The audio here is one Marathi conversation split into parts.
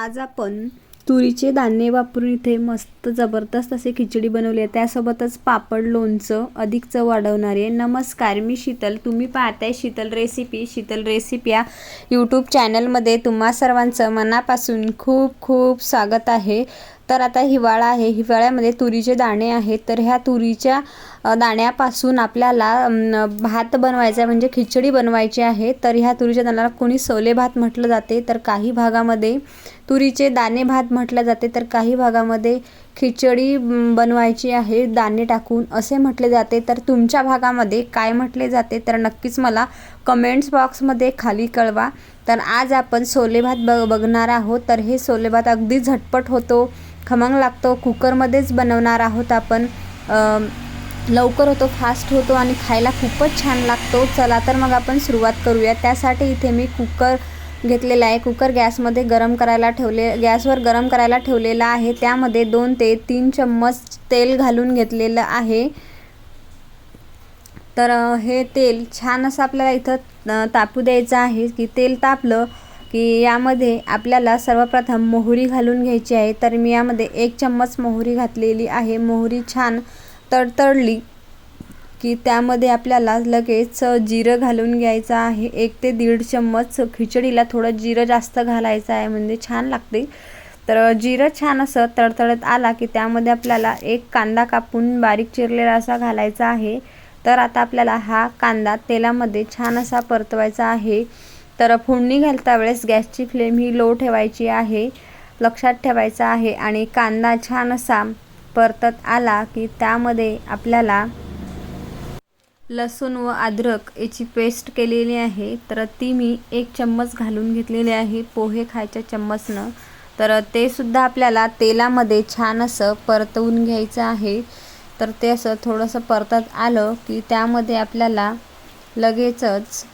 आज आपण तुरीचे धान्य वापरून इथे मस्त जबरदस्त असे खिचडी बनवली आहे. त्यासोबतच पापड लोणचं अधिक चव वाढवणारे नमस्कार मी शीतल. तुम्ही पाहताय शीतल रेसिपी. शीतल रेसिपी या यूट्यूब चॅनलमध्ये तुम्हा सर्वांचं मनापासून खूप खूप स्वागत आहे. तर आता हिवाळा आहे. हिवाळ्यामध्ये तुरीचे दाणे आहेत. तर ह्या तुरीच्या दाण्यापासून आपल्याला भात बनवायचा आहे. म्हणजे खिचडी बनवायची आहे. तर ह्या तुरीच्या दाण्याला कोणी सोले भात म्हटलं जाते तर काही भागामध्ये तुरीचे दाणे भात म्हटलं जाते तर काही भागामध्ये खिचडी बनवायची आहे दाणे टाकून असे म्हटले जाते. तर तुमच्या भागामध्ये काय म्हटले जाते तर नक्कीच मला कमेंट्स बॉक्समध्ये खाली कळवा. तर आज आपण सोले भात ब बघणार आहोत. तर हे सोले भात अगदी झटपट होतो. खमंग लागतो. कुकरमध्येच बनवणार आहोत आपण. लवकर होतो फास्ट होतो आणि खायला खूपच छान लागतो. चला तर मग आपण सुरुवात करूया. त्यासाठी इथे मी कुकर घेतलेला आहे. कुकर गॅसमध्ये गरम करायला ठेवले गॅसवर गरम करायला ठेवलेला आहे. त्यामध्ये दोन ते तीन चम्मच तेल घालून घेतलेलं आहे. तर हे तेल छान असं आपल्याला इथं तापू द्यायचं आहे की तेल तापलं की यामध्ये आपल्याला सर्वप्रथम मोहरी घालून घ्यायची आहे. तर मी यामध्ये एक चम्मच मोहरी घातलेली आहे. मोहरी छान तडतडली की त्यामध्ये आपल्याला लगेच जिरं घालून घ्यायचं आहे. एक ते दीड चम्मच खिचडीला थोडं जिरं जास्त घालायचं आहे म्हणजे छान लागते. तर जिरं छान असं तडतडत आला की त्यामध्ये आपल्याला एक कांदा कापून बारीक चिरलेला असा घालायचा आहे. तर आता आपल्याला हा कांदा तेलामध्ये छान असा परतवायचा आहे. तर फोडणी घालता वेळेस गॅसची फ्लेम ही लो ठेवायची आहे लक्षात ठेवायचं आहे आणि कांदा छान असा परतत आला की त्यामध्ये आपल्याला लसूण व अद्रक याची पेस्ट केलेली आहे. तर ती मी एक चम्मच घालून घेतलेली आहे पोहे खायच्या चम्मचनं. तर ते सुद्धा आपल्याला तेलामध्ये छान असं परतवून घ्यायचं आहे. तर ते असं थोडंसं परतत आलं की त्यामध्ये आपल्याला लगेचच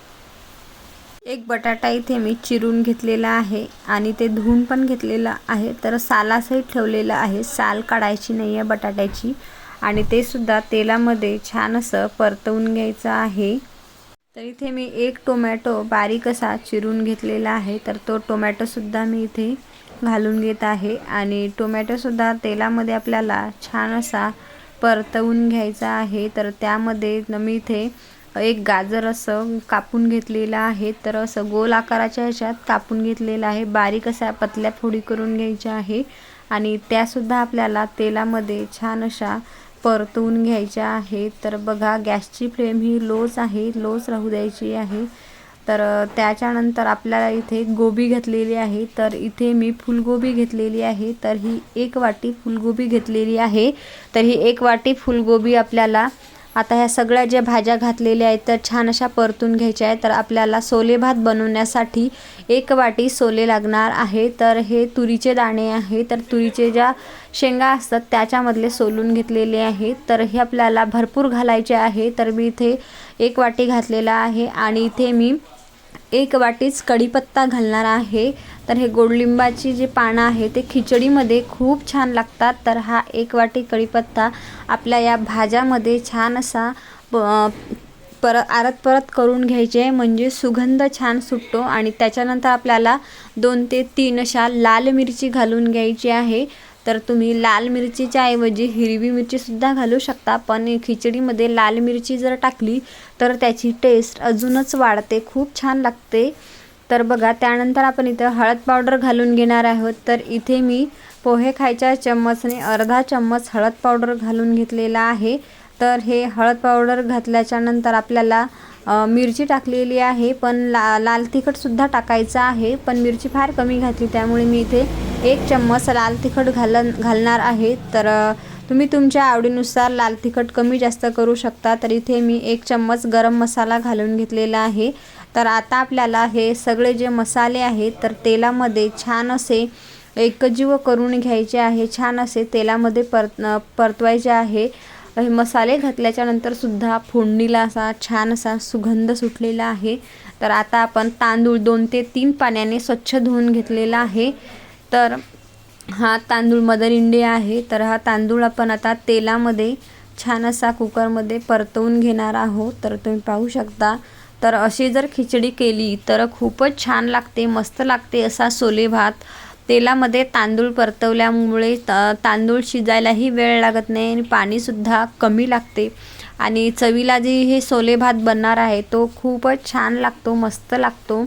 एक बटाटा इथे मी चिरून घेतलेला आहे आणि ते धुवून पण घेतलेलं आहे. तर सालासहित ठेवलेलं आहे. साल काढायची नाही आहे बटाट्याची. आणि ते सुद्धा तेलामध्ये छान असं परतवून घ्यायचं आहे. तर इथे मी एक टोमॅटो बारीक असा चिरून घेतलेला आहे. तर तो टोमॅटोसुद्धा मी इथे घालून घेत आहे. आणि टोमॅटोसुद्धा तेलामध्ये आपल्याला छान असा परतवून घ्यायचा आहे. तर त्यामध्ये मी इथे एक गाजर असं कापून घेतलेलं आहे तर असं गोल आकाराच्या ह्याच्यात कापून घेतलेलं आहे. बारीक असा पतल्या फोडी करून घ्यायच्या आहे आणि त्यासुद्धा आपल्याला तेलामध्ये छान अशा परतवून घ्यायच्या आहे. तर बघा गॅसची फ्लेम ही लोच आहे लोच राहू द्यायची आहे. तर त्याच्यानंतर आपल्याला इथे गोबी घेतलेली आहे. तर इथे मी फुलगोबी घेतलेली आहे. तर ही एक वाटी फुलगोबी घेतलेली आहे. तर ही एक वाटी फुलगोबी आपल्याला आता ह्या सगळ्या ज्या भाज्या घातलेल्या आहेत तर छान अशा परतून घ्यायच्या आहेत. तर आपल्याला सोले भात बनवण्यासाठी एक वाटी सोले लागणार आहे. तर हे तुरीचे दाणे आहे. तर तुरीचे ज्या शेंगा असतात त्याच्यामधले सोलून घेतलेले आहे. तर हे आपल्याला भरपूर घालायचे आहे. तर मी इथे एक वाटी घातलेला आहे. आणि इथे मी एक वाटीच कढीपत्ता घालणार आहे. तर हे गोडलिंबाची जी पानं आहे ते खिचडीमध्ये खूप छान लागतात. तर हा एक वाटी कढीपत्ता आपल्या या भाज्यामध्ये छान असा प- पर आरत परत करून घ्यायचे. म्हणजे सुगंध छान सुटतो. आणि त्याच्यानंतर आपल्याला दोन ते तीन अशा लाल मिरची घालून घ्यायची आहे. तर तुम्ही लाल मिरचीच्या ऐवजी हिरवी मिरचीसुद्धा घालू शकता. पण खिचडीमध्ये लाल मिरची जर टाकली तर त्याची टेस्ट अजूनच वाढते. खूप छान लागते. तर बघा त्यानंतर आपण इथं हळद पावडर घालून घेणार आहोत. तर इथे मी पोहे खायच्या चम्मचने अर्धा चम्मच हळद पावडर घालून घेतलेला आहे. तर हे हळद पावडर घातल्याच्या नंतर आपल्याला मिरची टाकलेली आहे. पण ला लाल तिखटसुद्धा टाकायचं आहे. पण मिरची फार कमी घातली त्यामुळे मी इथे एक चम्मच लाल तिखट घालन घालणार आहे. तर तुम्ही तुमच्या आवडीनुसार लाल तिखट कमी जास्त करू शकता. तर इथे मी एक चम्मच गरम मसाला घालून घेतलेला आहे. तर आता आपल्याला हे सगळे जे मसाले आहेत तर तेलामध्ये छान असे एकजीव करून घ्यायचे आहे. छान असे तेलामध्ये परत परतवायचे आहे. हे मसाले घातल्याच्या नंतरसुद्धा फोडणीला असा छान असा सुगंध सुटलेला आहे. तर आता आपण तांदूळ दोन ते तीन पाण्याने स्वच्छ धुवून घेतलेला आहे. तर हा तांदूळ मदर इंडिया आहे. तर हा तांदूळ आपण आता तेलामध्ये छान असा कुकरमध्ये परतवून घेणार आहोत. तर तुम्ही पाहू शकता. तर अशी जर खिचडी केली तर खूपच छान लागते मस्त लागते असा सोले भात. तेलामध्ये तांदूळ परतवल्यामुळे त तांदूळ शिजायलाही वेळ लागत नाही आणि पाणीसुद्धा कमी लागते. आणि चवीला जी हे सोले भात बनणार आहे तो खूपच छान लागतो मस्त लागतो.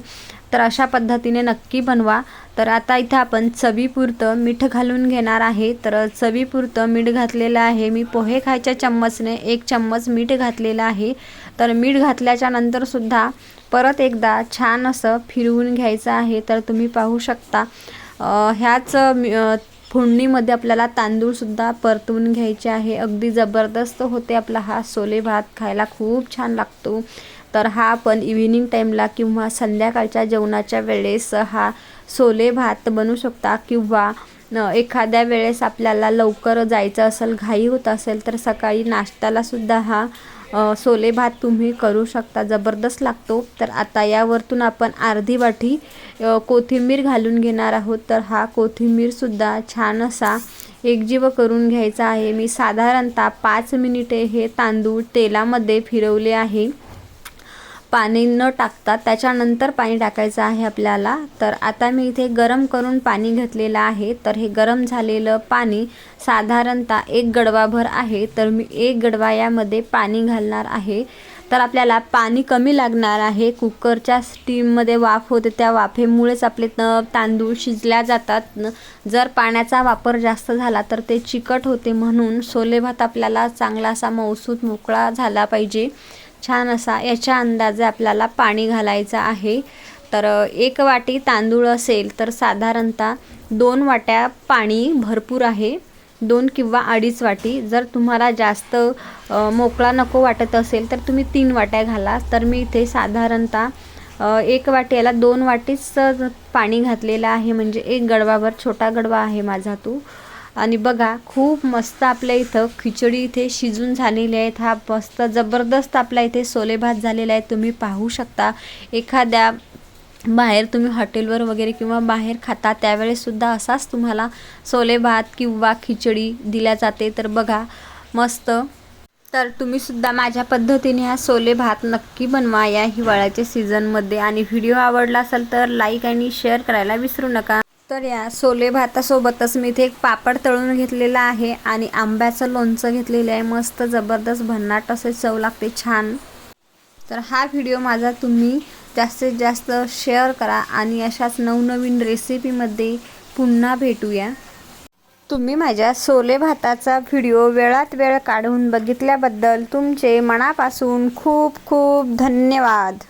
तर अशा पद्धतीने नक्की बनवा. तर आता इथं आपण चवीपुरतं मीठ घालून घेणार आहे. तर चवीपुरतं मीठ घातलेलं आहे. मी पोहे खायच्या चम्मचने एक चम्मच मीठ घातलेलं आहे. तर मीठ घातल्याच्या नंतरसुद्धा परत एकदा छान असं फिरवून घ्यायचं आहे. तर तुम्ही पाहू शकता ह्याच मी- फोडणीमध्ये आपल्याला तांदूळसुद्धा परतवून घ्यायचे आहे. अगदी जबरदस्त होते आपला हा सोले भात. खायला खूप छान लागतो. तर हा आपण इव्हिनिंग टाईमला किंवा संध्याकाळच्या जेवणाच्या वेळेस हा सोले भात बनवू शकता किंवा एखाद्या वेळेस आपल्याला लवकर जायचं असेल घाई होत असेल तर सकाळी नाश्त्यालासुद्धा हा सोले भात तुम्ही करू शकता. जबरदस्त लागतो. तर आता यावरतून आपण अर्धी वाटी कोथिंबीर घालून घेणार आहोत. तर हा कोथिंबीरसुद्धा छान असा एकजीव करून घ्यायचा आहे. मी साधारणतः पाच मिनिटे हे तांदूळ तेलामध्ये फिरवले आहे. पाणी न टाकता त्याच्यानंतर पाणी टाकायचं आहे आपल्याला. तर आता मी इथे गरम करून पाणी घेतलेलं आहे. तर हे गरम झालेलं पाणी साधारणतः एक गडवाभर आहे. तर मी एक गडवा यामध्ये पाणी घालणार आहे. तर आपल्याला पाणी कमी लागणार आहे. कुकरच्या स्टीममध्ये वाफ होते त्या वाफेमुळेच आपले तांदूळ शिजल्या जातात. जर पाण्याचा वापर जास्त झाला तर ते चिकट होते म्हणून सोले भात आपल्याला चांगला असा मौसूद मोकळा झाला पाहिजे. छान असा याच्या अंदाजे आपल्याला पाणी घालायचं आहे. तर एक वाटी तांदूळ असेल तर साधारणतः दोन वाट्या पाणी भरपूर आहे. दोन किंवा अडीच वाटी. जर तुम्हाला जास्त मोकळा नको वाटत असेल तर तुम्ही तीन वाट्या घाला. तर मी इथे साधारणतः एक वाट्याला दोन वाटीच पाणी घातलेलं आहे. म्हणजे एक गडवाभर छोटा गडवा आहे माझा तो. आणि बघा खूप मस्त आपल्या इथं खिचडी इथे शिजून झालेली आहेत हा मस्त जबरदस्त आपल्या इथे सोले भात झालेला आहे. तुम्ही पाहू शकता. एखाद्या बाहेर तुम्ही हॉटेलवर वगैरे किंवा बाहेर खाता त्यावेळेससुद्धा असाच तुम्हाला सोले भात किंवा खिचडी दिल्या जाते. तर बघा मस्त. तर तुम्ही सुद्धा माझ्या पद्धतीने हा सोले भात नक्की बनवा या हिवाळ्याच्या सीझनमध्ये आणि व्हिडिओ आवडला असेल तर लाईक आणि शेअर करायला विसरू नका. तर या सोले भातासोबतच मी इथे एक पापड तळून घेतलेला आहे आणि आंब्याचं लोणचं घेतलेलं आहे. मस्त जबरदस्त भन्नाट असे चव लागते छान. तर हा व्हिडिओ माझा तुम्ही जास्तीत जास्त शेअर करा आणि अशाच नवनवीन रेसिपीमध्ये पुन्हा भेटूया. तुम्ही माझ्या सोले भाताचा व्हिडिओ वेळात वेळ काढून बघितल्याबद्दल तुमचे मनापासून खूप खूप धन्यवाद.